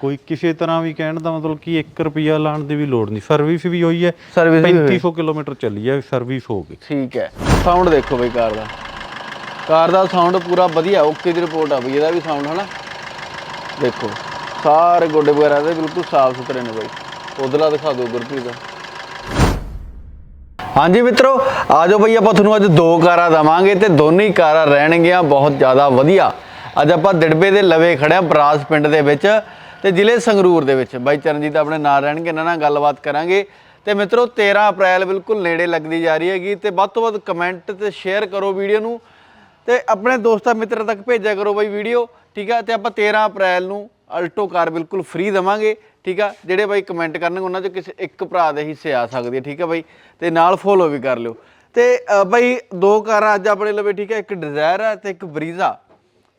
ਕੋਈ ਕਿਸੇ ਤਰ੍ਹਾਂ ਵੀ ਕਹਿਣ ਦਾ ਮਤਲਬ ਕਿ 1 ਰੁਪਿਆ ਲਾਣ ਦੀ ਵੀ ਲੋੜ ਨਹੀਂ। ਸਰਵਿਸ ਵੀ ਹੋਈ ਹੈ ਸਰਵਿਸ ਵੀ ਹੋਈ 3500 ਕਿਲੋਮੀਟਰ ਚੱਲੀ ਹੈ ਸਰਵਿਸ ਹੋ ਗਈ। ਠੀਕ ਹੈ। ਸਾਊਂਡ ਦੇਖੋ ਬਈ ਕਾਰ ਦਾ। ਕਾਰ ਦਾ ਸਾਊਂਡ ਪੂਰਾ ਵਧੀਆ ਓਕੇ ਦੀ ਰਿਪੋਰਟ ਆ ਬਈ ਇਹਦਾ ਵੀ ਸਾਊਂਡ ਹਨਾ। ਦੇਖੋ ਸਾਰੇ ਗੋਡੇ ਵਗੈਰਾ ਦੇ ਬਿਲਕੁਲ ਸਾਫ਼ ਸੁਥਰੇ ਨੇ ਬਈ। ਉਧਰਲਾ ਦਿਖਾ ਦਿਓ ਗੁਰਪ੍ਰੀਤ ਦਾ। ਹਾਂਜੀ ਮਿੱਤਰੋ ਆਜੋ ਬਈ ਆਪਾਂ ਤੁਹਾਨੂੰ ਅੱਜ ਦੋ ਕਾਰਾਂ ਦਵਾਂਗੇ ਤੇ ਦੋਨੇ ਹੀ ਕਾਰਾਂ ਰਹਿਣਗੀਆਂ ਬਹੁਤ ਜ਼ਿਆਦਾ ਵਧੀਆ। ਅੱਜ ਆਪਾਂ ਦਿੜਬੇ ਦੇ ਲਵੇ ਖੜਿਆ ਬਰਾਸ ਪਿੰਡ ਦੇ ਵਿੱਚ। ਤੇ ਜ਼ਿਲ੍ਹੇ ਸੰਗਰੂਰ ਦੇ ਵਿੱਚ। ਬਾਈ ਚਰਨਜੀਤ ਆਪਣੇ ਨਾਲ ਰਹਿਣਗੇ, ਇਹਨਾਂ ਨਾਲ ਗੱਲਬਾਤ ਕਰਾਂਗੇ। ਤੇ ਮਿੱਤਰੋ 13 ਅਪ੍ਰੈਲ ਬਿਲਕੁਲ ਨੇੜੇ ਲੱਗਦੀ ਜਾ ਰਹੀ ਹੈਗੀ, ਤੇ ਵੱਧ ਤੋਂ ਵੱਧ ਕਮੈਂਟ ਤੇ ਸ਼ੇਅਰ ਕਰੋ ਵੀਡੀਓ ਨੂੰ। ਤੇ ਆਪਣੇ ਦੋਸਤਾਂ ਮਿੱਤਰਾਂ ਤੱਕ ਭੇਜਿਆ ਕਰੋ ਬਾਈ ਵੀਡੀਓ, ਠੀਕ ਆ? ਤੇ ਆਪਾਂ 13 ਅਪ੍ਰੈਲ ਨੂੰ ਅਲਟੋ ਕਾਰ ਬਿਲਕੁਲ ਫ੍ਰੀ ਦਵਾਂਗੇ, ਠੀਕ ਆ? ਜਿਹੜੇ ਬਾਈ ਕਮੈਂਟ ਕਰਨਗੇ, ਉਹਨਾਂ 'ਚ ਕਿਸੇ ਇੱਕ ਭਰਾ ਦੇ ਹਿੱਸੇ ਆ ਸਕਦੇ ਠੀਕ ਆ ਬਾਈ? ਤੇ ਨਾਲ ਫੋਲੋ ਵੀ ਕਰ ਲਿਓ। ਤੇ ਬਾਈ ਦੋ ਕਾਰਾਂ ਅੱਜ ਆਪਣੇ ਲਵੇ, ਠੀਕ ਹੈ ਇੱਕ ਡਿਜ਼ਾਇਰ ਹੈ ਤੇ ਇੱਕ ਬਰੀਜ਼ਾ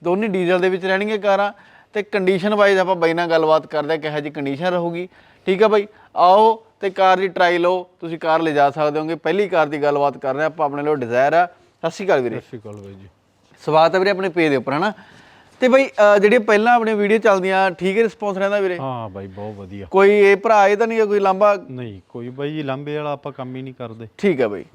ਦੋਨੇ ਡੀਜ਼ਲ ਦੇ ਵਿੱਚ ਰਹਿਣਗੀਆਂ ਕਾਰਾਂ। ਤੇ ਕੰਡੀਸ਼ਨ ਵਾਈਜ਼ ਆਪਾਂ ਬਾਈ ਨਾਲ ਗੱਲਬਾਤ ਕਰਦੇ ਹਾਂ ਕਿਹੋ ਜੀ ਕੰਡੀਸ਼ਨ ਰਹੂਗੀ। ਠੀਕ ਆ ਬਾਈ? ਆਓ ਤੇ ਕਾਰ ਦੀ ਟਰਾਈ ਲਓ ਤੁਸੀਂ ਕਾਰ ਲੈ ਜਾ ਸਕਦੇ ਹੋਗੇ। ਪਹਿਲੀ ਕਾਰ ਦੀ ਗੱਲਬਾਤ ਕਰ ਰਹੇ ਆਪਾਂ ਆਪਣੇ ਲੋ ਡਿਜ਼ਾਇਰ ਆ। ਸਤਿ ਸ਼੍ਰੀ ਅਕਾਲ ਵੀਰੇ। ਸਤਿ ਸ਼੍ਰੀ ਅਕਾਲ ਬਾਈ ਜੀ। ਸਵਾਗਤ ਹੈ ਵੀਰੇ ਆਪਣੇ ਪੇਜ ਦੇ ਉੱਪਰ ਹਨਾ? ਤੇ ਬਈ ਅਹ ਜਿਹੜੀਆਂ ਪਹਿਲਾਂ ਆਪਣੇ ਵੀਡੀਓ ਚੱਲਦੀਆਂ ਠੀਕ ਹੈ ਰਿਸਪੌਂਸ ਰਹਿੰਦਾ ਵੀਰੇ? ਹਾਂ ਬਾਈ ਬਹੁਤ ਵਧੀਆ। ਕੋਈ ਇਹ ਭਰਾ ਇਹ ਤਾਂ ਨਹੀਂ ਹੈ ਕੋਈ ਲਾਂਬਾ ਨਹੀਂ ਕੋਈ ਬਾਈ ਜੀ ਲੰਬੇ ਵਾਲਾ ਆਪਾਂ ਕੰਮ ਹੀ ਨਹੀਂ ਕਰਦੇ। ਠੀਕ ਹੈ ਬਈ।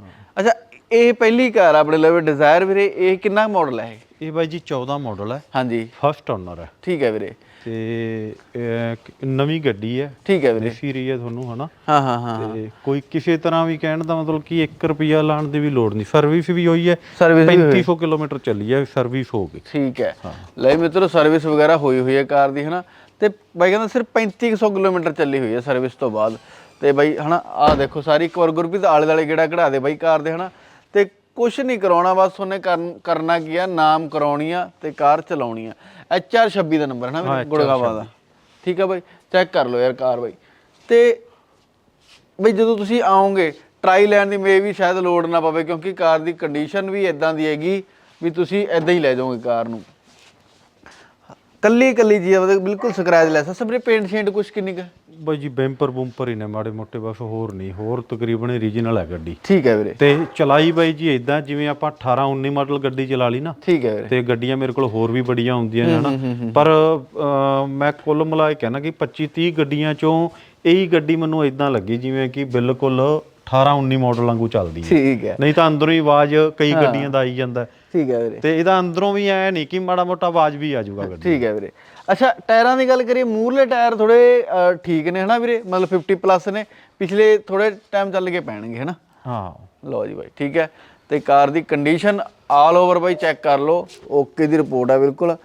ਅੱਛਾ ਇਹ ਪਹਿਲੀ ਕਾਰ ਆ ਆਪਣੇ ਲਵੇ ਡਿਜ਼ਾਇਰ ਵੀਰੇ ਇਹ ਕਿੰਨਾ ਮਾਡਲ ਹੈ ਇਹ ਬਾਈ ਜੀ 14 ਮਾਡਲ ਹੈ। ਹਾਂਜੀ। ਫਸਟ ਓਨਰ ਹੈ। ਠੀਕ ਹੈ ਵੀਰੇ। ਤੇ ਇਹ ਇੱਕ ਨਵੀਂ ਗੱਡੀ ਹੈ। ਠੀਕ ਹੈ ਵੀਰੇ। ਦਿਸੀ ਰਹੀ ਹੈ ਤੁਹਾਨੂੰ ਹਨਾ? ਹਾਂ ਹਾਂ ਹਾਂ ਤੇ ਕੋਈ ਕਿਸੇ ਤਰ੍ਹਾਂ ਵੀ ਕਹਿਣ ਦਾ ਮਤਲਬ ਕਿ 1 ਰੁਪਿਆ ਲਾਣ ਦੀ ਵੀ ਲੋੜ ਨਹੀਂ। ਸਰਵਿਸ ਵੀ ਹੋਈ ਹੈ। ਸਰਵਿਸ ਵੀ ਹੋਈ 3500 ਕਿਲੋਮੀਟਰ ਚੱਲੀ ਹੈ ਸਰਵਿਸ ਹੋ ਗਈ। ਠੀਕ ਹੈ। ਲੈ ਮਿੱਤਰੋ ਸਰਵਿਸ ਵਗੈਰਾ ਹੋਈ ਹੋਈ ਹੈ ਕਾਰ ਦੀ ਹਨਾ? ਤੇ ਬਾਈ ਕਹਿੰਦਾ ਸਿਰਫ 3500 ਕਿਲੋਮੀਟਰ ਚੱਲੀ ਹੋਈ ਹੈ ਸਰਵਿਸ ਤੋਂ ਬਾਅਦ। ਤੇ ਬਾਈ ਹਨਾ ਆਹ ਦੇਖੋ ਸਾਰੀ ਇੱਕ ਵਾਰ ਗੁਰਪ੍ਰੀਤ ਆਲੇ ਦਾਲੇ ਗੇੜਾ ਕਢਾ ਦੇ ਬਾਈ ਕਾਰ ਦੇ ਹਨਾ? ਕੁਛ ਨਹੀਂ ਕਰਾਉਣਾ ਬਸ ਉਹਨੇ ਕਰਨ- ਕੀ ਆ? ਨਾਮ ਕਰਾਉਣੀ ਆ ਤੇ ਕਾਰ ਚਲਾਉਣੀ ਆ HR 26 ਦਾ ਨੰਬਰ ਹੈ ਨਾ ਗੁੜਗਾਵਾ ਦਾ। ਠੀਕ ਆ ਬਾਈ? ਚੈੱਕ ਕਰ ਲਓ ਯਾਰ ਕਾਰ ਬਾਈ। ਤੇ ਬਈ ਜਦੋਂ ਤੁਸੀਂ ਆਓਗੇ ਟਰਾਈ ਲੈਣ ਦੀ ਮੇ ਵੀ ਸ਼ਾਇਦ ਲੋਡ ਨਾ ਪਵੇ ਕਿਉਂਕਿ ਕਾਰ ਦੀ ਕੰਡੀਸ਼ਨ ਵੀ ਇਦਾਂ ਦੀ ਹੈਗੀ ਵੀ ਤੁਸੀਂ ਇਦਾਂ ਹੀ ਲੈ ਜਾਓਗੇ ਕਾਰ ਨੂੰ। ਕੱਲੀ ਕੱਲੀ ਜੀ ਬਿਲਕੁਲ ਸਕ੍ਰੈਚ ਲੈਸ ਆ। ਸਭਰੇ ਪੇਂਟ ਸ਼ੇਂਟ ਕੁਛ ਕਿੰਨੀ ਕੁ? ਬਾਈ ਜੀ ਬੈਂਪਰ ਬੂੰਪਰ ਹੀ ਨੇ ਮਾੜੇ ਮੋਟੇ ਬਸ ਹੋਰ ਨਹੀਂ ਹੋਰ ਤਕਰੀਬਨ ਰੀਜਨਲ ਹੈ ਗੱਡੀ। ਠੀਕ ਹੈ ਵੀਰੇ। ਤੇ ਚਲਾਈ ਬਾਈ ਜੀ ਇਦਾਂ ਜਿਵੇਂ ਆਪਾਂ 18 19 ਮਾਡਲ ਗੱਡੀ ਚਲਾ ਲਈ ਨਾ ਠੀਕ ਹੈ ਵੀਰੇ। ਤੇ ਗੱਡੀਆਂ ਮੇਰੇ ਕੋਲ ਹੋਰ ਵੀ ਬੜੀਆਂ ਹੁੰਦੀਆਂ ਨੇ ਹਨਾ। ਪਰ ਮੈਂ ਕੁੱਲ ਮਿਲਾ ਕੇ ਕਹਿਣਾ ਕਿ 25 30 ਗੱਡੀਆਂ ਚੋਂ ਇਹੀ ਗੱਡੀ ਮੈਨੂੰ ਇਦਾਂ ਲੱਗੀ ਜਿਵੇਂ ਕਿ ਬਿਲਕੁਲ 18 19 ਮਾਡਲ ਵਾਂਗੂ ਚੱਲਦੀ ਹੈ। ਠੀਕ ਹੈ। ਨਹੀਂ ਤਾਂ ਅੰਦਰੋਂ ਹੀ ਆਵਾਜ਼ ਕਈ ਗੱਡੀਆਂ ਦਾ ਆਈ ਜਾਂਦਾ। ਠੀਕ ਹੈ ਵੀਰੇ। ਤੇ ਇਹਦਾ ਅੰਦਰੋਂ ਵੀ ਐ ਨਹੀਂ ਕਿ ਮਾੜਾ ਮੋਟਾ ਆਵਾਜ਼ ਵੀ ਆ ਜਾਊਗਾ ਗੱਡੀ ਠੀਕ ਹੈ ਵੀਰੇ। ਅੱਛਾ ਟਾਇਰਾਂ ਦੀ ਗੱਲ ਕਰੀਏ ਮੂਰਲੇ ਟਾਇਰ ਥੋੜੇ ਠੀਕ ਨੇ ਹਨਾ ਵੀਰੇ? ਮਤਲਬ 50 ਪਲੱਸ ਨੇ। ਪਿਛਲੇ ਥੋੜੇ ਟਾਈਮ ਚੱਲ ਕੇ ਪੈਣਗੇ ਹਨਾ? ਹਾਂ। ਲਓ ਜੀ ਬਾਈ ਠੀਕ ਹੈ। ਤੇ ਕਾਰ ਦੀ ਕੰਡੀਸ਼ਨ ਆਲ ਓਵਰ ਬਾਈ ਚੈੱਕ ਕਰ ਲਓ। ਓਕੇ ਦੀ ਰਿਪੋਰਟ ਆ ਬਿਲਕੁਲ।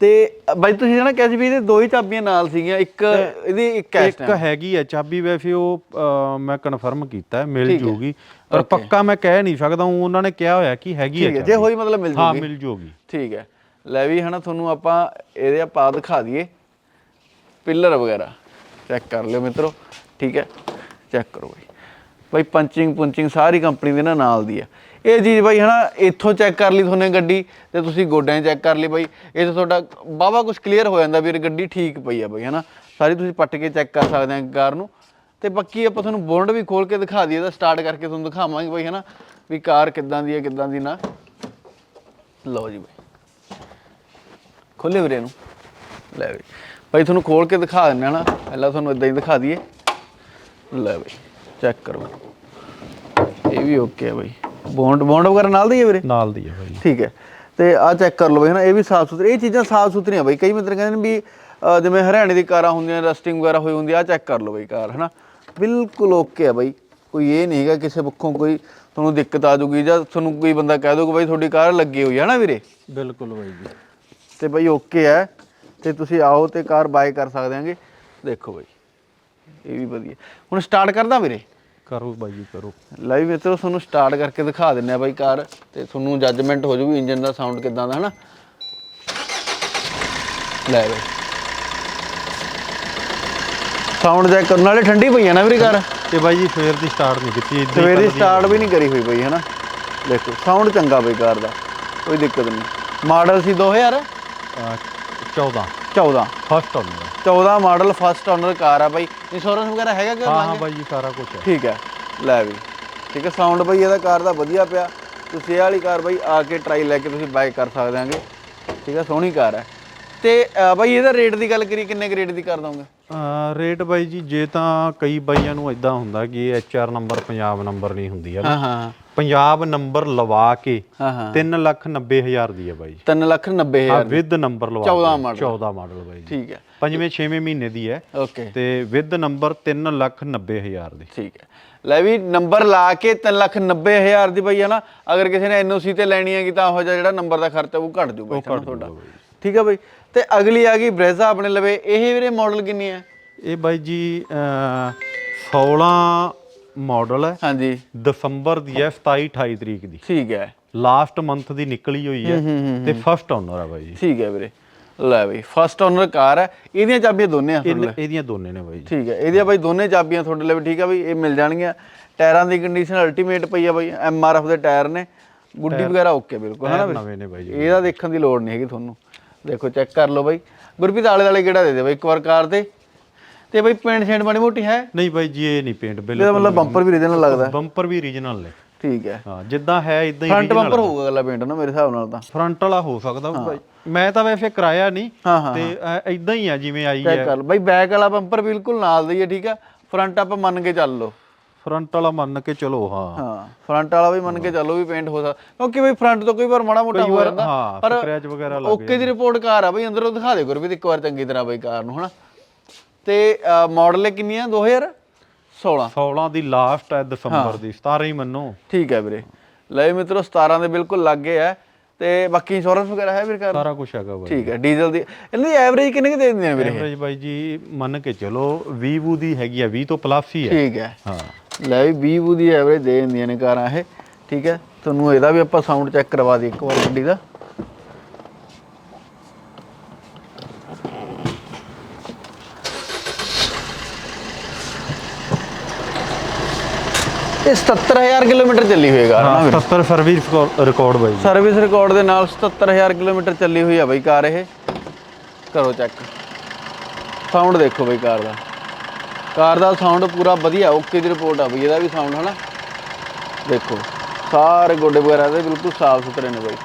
ਤੇ ਬਾਈ ਤੁਸੀਂ ਜਣਾ ਕਿਹਾ ਸੀ ਵੀ ਇਹਦੇ ਦੋ ਹੀ ਚਾਬੀਆਂ ਨਾਲ ਸੀਗੀਆਂ ਇੱਕ ਇਹਦੀ ਇੱਕ ਹੈ ਇੱਕ ਹੈਗੀ ਹੈ ਚਾਬੀ ਵੈਸੇ ਉਹ ਮੈਂ ਕਨਫਰਮ ਕੀਤਾ ਹੈ, ਮਿਲ ਜੂਗੀ। ਪਰ ਪੱਕਾ ਮੈਂ ਕਹਿ ਨਹੀਂ ਸਕਦਾ ਉਹਨਾਂ ਨੇ ਕਿਹਾ ਹੋਇਆ ਕਿ ਹੈਗੀ ਹੈ ਠੀਕ ਹੈ ਜੇ ਹੋਈ ਮਤਲਬ ਮਿਲ ਹਾਂ ਜੂਗੀ। ਮਿਲ ਜੂਗੀ। ਠੀਕ ਹੈ। ਲੈ ਵੀ ਹਨਾ, ਤੁਹਾਨੂੰ ਆਪਾਂ ਇਹਦੇ ਆਪਾਂ ਦਿਖਾ ਦਈਏ। ਪਿੱਲਰ ਵਗੈਰਾ। ਚੈੱਕ ਕਰ ਲਿਓ ਮਿੱਤਰੋ, ਠੀਕ ਹੈ? ਚੈੱਕ ਕਰੋ ਬਾਈ। ਬਾਈ ਪੰਚਿੰਗ ਪੁੰਚਿੰਗ ਸਾਰੀ ਕੰਪਨੀ ਦੇ ਨਾਲ ਨਾਲ ਦੀ ਆ। ਇਹ ਚੀਜ਼ ਬਾਈ ਹਨਾ, ਇੱਥੋਂ ਚੈੱਕ ਕਰ ਲਈ ਤੁਹਾਨੂੰ ਗੱਡੀ ਤੇ ਤੁਸੀਂ ਗੋਡਿਆਂ ਚੈੱਕ ਕਰ ਲਈ ਬਈ। ਇਹ ਤਾਂ ਤੁਹਾਡਾ ਬਾਵਾ ਕੁਝ ਕਲੀਅਰ ਹੋ ਜਾਂਦਾ ਵੀ ਇਹ ਗੱਡੀ ਠੀਕ ਪਈ ਆ ਬਾਈ, ਹਨਾ? ਸਾਰੀ ਤੁਸੀਂ ਪੱਟ ਕੇ ਚੈੱਕ ਕਰ ਸਕਦੇ ਆ ਕਾਰ ਨੂੰ। ਤੇ ਬਾਕੀ ਆਪਾਂ ਤੁਹਾਨੂੰ ਬੋਨਡ ਵੀ ਖੋਲ ਕੇ ਦਿਖਾ ਦਈਏ ਤਾਂ ਸਟਾਰਟ ਕਰਕੇ ਤੁਹਾਨੂੰ ਦਿਖਾਵਾਂਗੇ ਬਾਈ, ਹਨਾ? ਵੀ ਕਾਰ ਕਿੱਦਾਂ ਦੀ ਹੈ ਕਿੱਦਾਂ ਦੀ ਨਾ। ਲਓ ਜੀ ਬਾਈ। ਖੋਲੇ ਵੀਰੇ ਨੂੰ ਲੈ ਬਈ ਭਾਈ ਤੁਹਾਨੂੰ ਖੋਲ ਕੇ ਦਿਖਾ ਦਿੰਦੇ ਹਾਂ ਨਾ ਪਹਿਲਾਂ ਤੁਹਾਨੂੰ ਇਦਾਂ ਹੀ ਦਿਖਾ ਦਈਏ। ਲੈ ਬਈ ਚੈੱਕ ਕਰੋ। ਇਹ ਵੀ ਓਕੇ ਹੈ ਬਈ। ਬੌਂਡ ਬੌਂਡ ਵਗੈਰਾ ਨਾਲ ਦੀ ਹੈ ਵੀਰੇ? ਨਾਲ ਦੀ ਹੈ ਬਾਈ। ਠੀਕ ਹੈ। ਤੇ ਆ ਚੈੱਕ ਕਰ ਲਓ ਬਈ ਹਨਾ ਇਹ ਵੀ ਸਾਫ਼ ਸੁਥਰੀ ਇਹ ਚੀਜ਼ਾਂ ਸਾਫ਼ ਸੁਥਰੀਆਂ ਬਈ। ਕਈ ਮਿੱਤਰ ਕਹਿੰਦੇ ਨੇ ਵੀ ਅਹ ਜਿਵੇਂ ਹਰਿਆਣੇ ਦੀ ਕਾਰਾਂ ਹੁੰਦੀਆਂ ਰਸਟਿੰਗ ਵਗੈਰਾ ਹੋਈ ਹੁੰਦੀ ਆ ਚੈੱਕ ਕਰ ਲਓ ਬਈ ਕਾਰ ਹਨਾ। ਬਿਲਕੁਲ ਓਕੇ ਹੈ ਬਈ। ਕੋਈ ਇਹ ਨਹੀਂ ਹੈਗਾ ਕਿਸੇ ਪੱਖੋਂ ਕੋਈ ਤੁਹਾਨੂੰ ਦਿੱਕਤ ਆ ਜਾਊਗੀ ਜਾਂ ਤੁਹਾਨੂੰ ਕੋਈ ਬੰਦਾ ਕਹਿ ਦਊਗਾ ਬਈ ਤੁਹਾਡੀ ਕਾਰ ਲੱਗੀ ਹੋਈ ਹੈ ਨਾ ਵੀਰੇ? ਬਿਲਕੁਲ ਬਾਈ ਜੀ। ਤੇ ਬਈ ਓਕੇ ਹੈ ਤੇ ਤੁਸੀਂ ਆਓ ਤੇ ਕਾਰ ਬਾਏ ਕਰ ਸਕਦੇ ਆਂਗੇ ਦੇਖੋ ਬਈ ਇਹ ਵੀ ਵਧੀਆ। ਹੁਣ ਸਟਾਰਟ ਕਰਦਾ ਵੀਰੇ? ਕਰੋ ਬਾਈ ਜੀ ਕਰੋ। ਲੈ ਵੀ ਮਿੱਤਰੋ ਤੁਹਾਨੂੰ ਸਟਾਰਟ ਕਰਕੇ ਦਿਖਾ ਦਿੰਨੇ ਆ ਬਾਈ ਕਾਰ ਤੇ ਤੁਹਾਨੂੰ ਜੱਜਮੈਂਟ ਹੋ ਜੂਗੀ ਇੰਜਨ ਦਾ ਸਾਊਂਡ ਕਿਦਾਂ ਦਾ ਹਨਾ? ਲੈ ਬਈ। ਸਾਊਂਡ ਚੈੱਕ ਕਰਨ ਵਾਲੇ ਠੰਡੀ ਪਈ ਆ ਨਾ ਵੀਰੇ ਕਾਰ? ਤੇ ਬਾਈ ਜੀ ਸਵੇਰ ਦੀ ਸਟਾਰਟ ਨਹੀਂ ਕੀਤੀ ਹੀ ਸਵੇਰੇ ਸਟਾਰਟ ਵੀ ਨਹੀਂ ਕਰੀ ਹੋਈ ਬਈ ਹਨਾ? ਦੇਖੋ ਸਾਊਂਡ ਚੰਗਾ ਬਈ ਕਾਰ ਦਾ ਕੋਈ ਦਿੱਕਤ ਨਹੀਂ। ਮਾਡਲ ਸੀ 2000 ਅਹ, 14 14 first owner 14 model first owner car ਆ ਬਾਈ। ਇੰਸ਼ੋਰੈਂਸ ਵਗੈਰਾ ਹੈਗਾ ਕਿ ਹਾਂ ਹਾਂ ਬਾਈ ਜੀ ਸਾਰਾ ਕੁਝ ਹੈ। ਠੀਕ ਹੈ। ਲੈ ਵੀ। ਠੀਕ ਹੈ ਸਾਊਂਡ ਬਈ ਇਹਦਾ ਕਾਰ ਦਾ ਵਧੀਆ ਪਿਆ। ਤੁਸੀਂ ਇਹ ਵਾਲੀ ਕਾਰ ਬਈ ਆ ਕੇ ਟਰਾਈ ਲੈ ਕੇ ਤੁਸੀਂ ਬਾਈ ਕਰ ਸਕਦੇ ਆਂਗੇ ਠੀਕ ਹੈ ਸੋਹਣੀ ਕਾਰ ਹੈ। ਤੇ ਬਾਈ ਇਹਦਾ ਰੇਟ ਦੀ ਗੱਲ ਕਰੀ ਕਿੰਨੇ ਕੁ ਰੇਟ ਦੀ ਕਰ ਦੋਗੇ? ਰੇਟ ਬਾਈ ਜੀ ਜੇ ਤਾਂ ਕਈ ਬਾਈਆਂ ਨੂੰ ਇਦਾਂ ਹੁੰਦਾ ਕਿ H R number Punjab number ਨਹੀਂ ਹੁੰਦੀ ਹੈ ਹਾਂ ਹਾਂ। ਪੰਜਾਬ ਨੰਬਰ ਲਵਾ ਕੇ ਹਾਂ ਹਾਂ। 3 ਲੱਖ 90 ਹਜ਼ਾਰ ਦੀ ਹੈ ਬਾਈ ਜੀ। 3 ਲੱਖ 90 ਆ ਹਜ਼ਾਰ ਵਿਦ ਨੰਬਰ ਲਵਾ 14 ਕੇ, ਮਾਡਲ। 14 ਮਾਡਲ ਬਾਈ ਠੀਕ ਹੈ। ਪੰਜਵੇਂ ਛੇਵੇਂ ਮਹੀਨੇ ਦੀ ਹੈ। ਓਕੇ। ਤੇ ਵਿਦ ਨੰਬਰ 3 ਲੱਖ 90 ਹਜ਼ਾਰ ਦੀ। ਠੀਕ ਹੈ। ਲੈ ਵੀ ਨੰਬਰ ਲਾ ਕੇ 3 ਲੱਖ 90 ਹਜ਼ਾਰ ਦੀ ਬਈ ਹੈ ਨਾ। ਅਗਰ ਕਿਸੇ ਨੇ ਐਨਓਸੀ ਤੇ ਲੈਣੀ ਹੈਗੀ ਤਾਂ ਉਹ ਜਿਹਾ ਜਿਹੜਾ ਨੰਬਰ ਦਾ ਖਰਚਾ ਉਹ ਘਟ ਜੂਗਾ ਤੁਹਾਡਾ। ਠੀਕ ਹੈ ਬਈ। ਤੇ ਅਗਲੀ ਆ ਗਈ ਬ੍ਰੇਜ਼ਾ ਆਪਣੇ ਲਵੇ। ਇਹ ਵੀਰੇ ਮਾਡਲ ਕਿੰਨੀ ਹੈ? ਇਹ ਬਾਈ ਜੀ ਅਹ 16 ਮਾਡਲ ਹੈ। ਹਾਂਜੀ। ਦਸੰਬਰ ਦੀ ਹੈ 27 28 ਤਰੀਕ ਦੀ। ਠੀਕ ਹੈ। ਲਾਸਟ ਮੰਥ ਦੀ ਨਿਕਲੀ ਹੋਈ ਹੈ ਤੇ ਫਸਟ ਓਨਰ ਹੈ ਬਾਈ। ਜੀ ਠੀਕ ਹੈ ਵੀਰੇ। ਲੈ ਬਈ ਫਸਟ ਓਨਰ ਕਾਰ ਹੈ। ਇਹਦੀਆਂ ਚਾਬੀਆਂ ਦੋਨੇ ਆ ਤੁਹਾਡੇ ਇਹ- ਇਹਦੀਆਂ ਦੋਨੇ ਨੇ ਬਾਈ। ਜੀ ਠੀਕ ਹੈ। ਇਹਦੀਆਂ ਬਾਈ ਦੋਨੇ ਚਾਬੀਆਂ ਤੁਹਾਡੇ ਲਈ ਠੀਕ ਆ ਬਈ ਇਹ ਮਿਲ ਜਾਣਗੀਆਂ। ਟਾਇਰਾਂ ਦੀ ਕੰਡੀਸ਼ਨ ਅਲਟੀਮੇਟ ਪਈ ਆ ਬਾਈ ਐਮ ਆਰ ਐਫ ਦੇ ਟਾਇਰ ਨੇ। ਗੁੱਡੀ ਵਗੈਰਾ ਓਕੇ ਬਿਲਕੁਲ ਹੈ ਨਾ? ਨਵੇਂ ਨੇ ਬਾਈ ਜੀ। ਇਹਦਾ ਦੇਖਣ ਦੀ ਲੋੜ ਨਹੀਂ ਹੈਗੀ ਤੁਹਾਨੂੰ। ਦੇਖੋ ਚੈੱਕ ਕਰ ਲਓ ਬਾਈ। ਗੁਰਪ੍ਰੀਤ ਆਲੇ ਵਾਲੇ ਕਿਹੜਾ ਦੇ ਦੇ ਬਾਈ? ਇੱਕ ਵਾਰ ਕਾਰ ਤੇ। ਤੇ ਬਾਈ ਪੇਂਟ ਸ਼ੇਡ ਮਾੜੀ ਮੋਟੀ ਹੈ? ਨਹੀਂ ਬਾਈ ਜੀ ਇਹ ਨਹੀਂ ਪੇਂਟ ਇਹਦਾ ਬਿਲਕੁਲ ਮਤਲਬ ਬੰਪਰ ਵੀ ਰੀਜਨਲ ਲੱਗਦਾ ਬੰਪਰ ਵੀ ਰੀਜਨਲ ਨੇ। ਠੀਕ ਹੈ। ਹਾਂ ਜਿੱਦਾਂ ਹੈ ਇਦਾਂ ਹੀ ਫਰੰਟ ਬੰਪਰ ਹੋਊਗਾ ਅਗਲਾ ਪੇਂਟ ਨਾ ਮੇਰੇ ਹਿਸਾਬ ਨਾਲ ਤਾਂ। ਫਰੰਟ ਵਾਲਾ ਹੋ ਸਕਦਾ ਬਾਈ ਮੈਂ ਤਾਂ ਵੈਸੇ ਕਰਾਇਆ ਨਹੀਂ ਹਾਂ ਹਾਂ ਤੇ ਇਦਾਂ ਹੀ ਆ ਜਿਵੇਂ ਆਈ ਚੈੱਕ ਹੈ। ਕਰ ਲਓ। ਬਾਈ ਬੈਕ ਵਾਲਾ ਬੰਪਰ ਬਿਲਕੁਲ ਨਾਲ ਦਾ ਹੀ ਹੈ ਠੀਕ ਆ ਫਰੰਟ ਆਪਾਂ ਮੰਨ ਕੇ ਚੱਲ ਲਓ। ਫਰੰਟ ਵਾਲਾ ਮੰਨ ਕੇ ਚਲੋ ਹਾਂ। ਹਾਂ ਫਰੰਟ ਵਾਲਾ ਵੀ ਮੰਨ ਕੇ ਚੱਲੋ ਵੀ ਪੇਂਟ ਹੋ ਸਕਦਾ। ਕਿਉਂਕਿ ਬਈ ਫਰੰਟ ਤੋਂ ਕਈ ਵਾਰ ਮਾੜਾ ਮੋਟਾ ਹੋ ਜਾਂਦਾ। ਹਾਂ ਪਰ ਸਕ੍ਰੈਚ ਵਗੈਰਾ ਲੱਗ ਓਕੇ ਦੀ ਰਿਪੋਰਟ ਕਾਰ ਆ ਬਈ ਅੰਦਰੋਂ ਦਿਖਾ ਦੇ ਗੁਰ ਵੀ ਇੱਕ ਵਾਰ ਚੰਗੀ ਤਰ੍ਹਾਂ ਬਈ ਕਾਰ ਨੂੰ ਹਨਾ? ਤੇ ਮਾਡਲ ਕਿੰਨੀ ਆ 2016 16 ਦੀ ਲਾਸਟ ਹੈ ਦਸੰਬਰ ਦੀ 17 ਹੀ ਮੰਨੋ। ਠੀਕ ਹੈ ਵੀਰੇ। ਲੈ ਵੀ ਮਿੱਤਰੋ 17 ਦੇ ਬਿਲਕੁਲ ਲੱਗੇ ਆ ਤੇ ਬਾਕੀ ਇੰਸ਼ੋਰੈਂਸ ਵਗੈਰਾ ਹੈ ਵੀਰ ਕਾਰ ਸਾਰਾ ਕੁਝ ਹੈਗਾ ਬਾਈ ਠੀਕ ਹੈ ਡੀਜ਼ਲ ਦੀ ਇਹਨਾਂ ਦੀ ਐਵਰੇਜ ਕਿੰਨੇ ਕੁ ਦੇ ਦਿੰਦੇ ਨੇ ਵੀਰੇ ਐਵਰੇਜ ਬਾਈ ਜੀ ਮੰਨ ਕੇ ਚਲੋ 20 ਵੂ ਦੀ ਹੈਗੀ ਆ 20 ਤੋਂ ਪਲੱਸ ਹੀ ਹੈ। ਠੀਕ ਹੈ। ਹਾਂ। ਲੈ ਵੀ 20 ਬੂ ਦੀ ਐਵਰੇਜ ਦੇ ਦਿੰਦੀਆਂ ਨੇ ਕਾਰਾਂ ਇਹ। ਠੀਕ ਹੈ ਤੁਹਾਨੂੰ ਇਹਦਾ ਵੀ ਆਪਾਂ ਸਾਊਂਡ ਚੈੱਕ ਕਰਵਾ ਦਈਏ ਇੱਕ ਵਾਰ ਗੱਡੀ ਦਾ। ਇਹ 77000 ਕਿਲੋਮੀਟਰ ਚੱਲੀ ਨਾ ਹਾਂ 70 ਸਰਵਿਸ ਰਿਕਾਰਡ ਬਾਈ ਜੀ। ਸਰਵਿਸ ਰਿਕਾਰਡ ਦੇ ਨਾਲ 77000 ਕਿਲੋਮੀਟਰ ਚੱਲੀ ਹੋਈ ਆ ਬਈ ਕਾਰ ਇਹ। ਕਰੋ ਚੈੱਕ। ਸਾਊਂਡ ਦੇਖੋ ਬਈ ਕਾਰ ਦਾ। ਕਾਰ ਦਾ ਸਾਊਂਡ ਪੂਰਾ ਵਧੀਆ ਓਕੇ ਦੀ ਰਿਪੋਰਟ ਆ ਬਈ ਇਹਦਾ ਵੀ ਸਾਊਂਡ ਹਨਾ? ਦੇਖੋ ਸਾਰੇ ਗੋਡੇ ਵਗੈਰਾ ਦੇ ਬਿਲਕੁਲ ਸਾਫ਼ ਸੁਥਰੇ ਨੇ ਬਈ।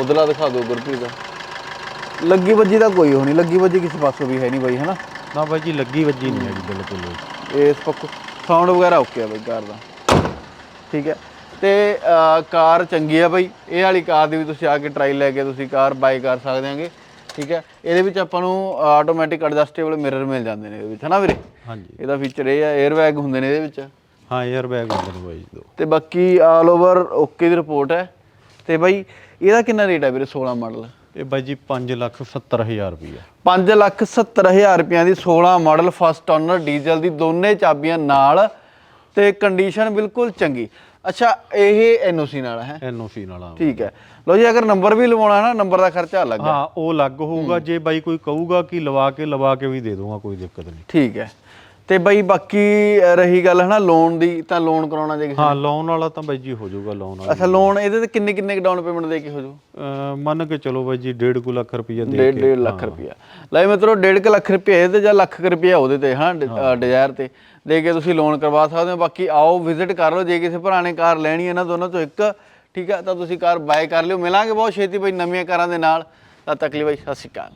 ਉਧਰਲਾ ਦਿਖਾ ਦਿਓ ਗੁਰਪ੍ਰੀਤ ਦਾ। ਲੱਗੀ ਵੱਜੀ ਦਾ ਕੋਈ ਹੋ ਨਹੀਂ ਲੱਗੀ ਵੱਜੀ ਕਿਸੇ ਪਾਸੋਂ ਵੀ ਹੈ ਨਹੀਂ ਬਈ ਹਨਾ? ਨਾ ਬਾਈ ਜੀ ਲੱਗੀ ਵੱਜੀ ਨਹੀਂ ਹੈਗੀ ਬਿਲਕੁਲ। ਵੀ। ਇਸ ਪੱਕ ਸਾਊਂਡ ਵਗੈਰਾ ਓਕੇ ਆ ਬਈ ਕਾਰ ਦਾ। ਠੀਕ ਹੈ। ਤੇ ਕਾਰ ਚੰਗੀ ਆ ਬਈ। ਇਹ ਵਾਲੀ ਕਾਰ ਦੀ ਵੀ ਤੁਸੀਂ ਆ ਕੇ ਟਰਾਈ ਲੈ ਕੇ ਤੁਸੀਂ ਕਾਰ ਬਾਈ ਕਰ ਸਕਦੇ ਆਂਗੇ। ਠੀਕ ਹੈ। ਇਹਦੇ ਵਿੱਚ ਆਪਾਂ ਨੂੰ ਆਟੋਮੈਟਿਕ ਐਡਜਸਟੇਬਲ ਮਿਰਰ ਮਿਲ ਜਾਂਦੇ ਨੇ ਇਹਦੇ ਵਿੱਚ। ਹਨਾ ਵੀਰੇ? ਹਾਂਜੀ। ਇਹਦਾ ਫੀਚਰ ਇਹ ਆ 에ਅਰ ਬੈਗ ਹੁੰਦੇ ਨੇ ਇਹਦੇ ਵਿੱਚ। ਹਾਂ 에ਅਰ ਬੈਗ ਹੁੰਦੇ ਨੇ ਬਾਈ ਦੋ। ਤੇ ਬਾਕੀ ਆਲ ਓਵਰ ਓਕੇ ਦੀ ਰਿਪੋਰਟ ਹੈ। ਤੇ ਬਾਈ ਇਹਦਾ ਕਿੰਨਾ ਰੇਟ ਹੈ ਵੀਰੇ 16 ਮਾਡਲ ਇਹ ਬਾਈ ਜੀ 5 ਲੱਖ 70 ਹਜ਼ਾਰ ਰੁਪਈਆ। 5 ਲੱਖ 70 ਹਜ਼ਾਰ ਰੁਪਈਆਂ ਦੀ 16 ਮਾਡਲ ਫਸਟ ਓਨਰ ਡੀਜ਼ਲ ਦੀ ਦੋਨੇ ਚਾਬੀਆਂ ਨਾਲ ਤੇ ਕੰਡੀਸ਼ਨ ਬਿਲਕੁਲ ਚੰਗੀ। ਅੱਛਾ ਇਹ ਐਨਓਸੀ ਨਾਲ ਹੈ। ਐਨਓਸੀ ਨਾਲ ਆ। ਠੀਕ ਹੈ। ਲੋ ਜੀ ਅਗਰ ਨੰਬਰ ਵੀ ਲਵਾਉਣਾ ਨਾ ਨੰਬਰ ਦਾ ਖਰਚਾ ਅਲੱਗ ਹੈ। ਹਾਂ ਉਹ ਲੱਗ ਹੋਊਗਾ। ਜੇ ਬਾਈ ਕੋਈ ਕਹੂਗਾ ਕਿ ਲਵਾ ਕੇ ਲਵਾ ਕੇ ਵੀ ਦੇ ਦੂੰਗਾ ਕੋਈ ਦਿੱਕਤ ਨਹੀਂ। ਠੀਕ ਹੈ। ਤੇ ਬਾਈ ਬਾਕੀ ਰਹੀ ਗੱਲ ਹੈ ਨਾ ਲੋਨ ਦੀ ਤਾਂ ਲੋਨ ਕਰਾਉਣਾ ਜੇ ਕਿਸੇ ਹਾਂ ਲੋਨ ਵਾਲਾ ਤਾਂ ਬਾਈ ਜੀ ਹੋ ਜਾਊਗਾ ਲੋਨ ਵਾਲਾ। ਅੱਛਾ ਲੋਨ ਇਹਦੇ ਤੇ ਕਿੰਨੇ ਕਿੰਨੇ ਡਾਊਨ ਪੇਮੈਂਟ ਦੇ ਕੇ ਹੋ ਜਾਊ? ਅਹ ਮੰਨ ਕੇ ਚਲੋ ਬਾਈ ਜੀ 1.5 ਲੱਖ ਰੁਪਈਆ ਦੇ ਡੇਢ ਡੇਢ ਲੱਖ ਰੁਪਇਆ ਲੈ ਮਿੱਤਰੋ ਡੇਢ ਕੁ ਲੱਖ ਰੁਪਏ ਇਹਦੇ ਜਾਂ ਲੱਖ ਕੁ ਰੁਪਇਆ ਉਹਦੇ ਤੇ ਹਾਂ ਡਿਜ਼ਾਇਰ ਤੇ। ਦੇ ਕੇ ਤੁਸੀਂ ਲੋਨ ਕਰਵਾ ਸਕਦੇ ਹੋ। ਬਾਕੀ ਆਓ ਵਿਜ਼ਿਟ ਕਰ ਲਓ। ਜੇ ਕਿਸੇ ਭਰਾ ਨੇ ਕਾਰ ਲੈਣੀ ਹੈ ਨਾ ਦੋਨਾਂ ਤੋਂ ਇੱਕ ਠੀਕ ਹੈ ਤਾਂ ਤੁਸੀਂ ਕਾਰ ਬਾਏ ਕਰ ਲਿਓ। ਮਿਲਾਂਗੇ ਬਹੁਤ ਛੇਤੀ ਬਈ ਨਵੀਆਂ ਕਾਰਾਂ ਦੇ ਨਾਲ। ਤਦ ਤੱਕ ਲਈ ਬਈ ਸਤਿ ਸ਼੍ਰੀ ਅਕਾਲ।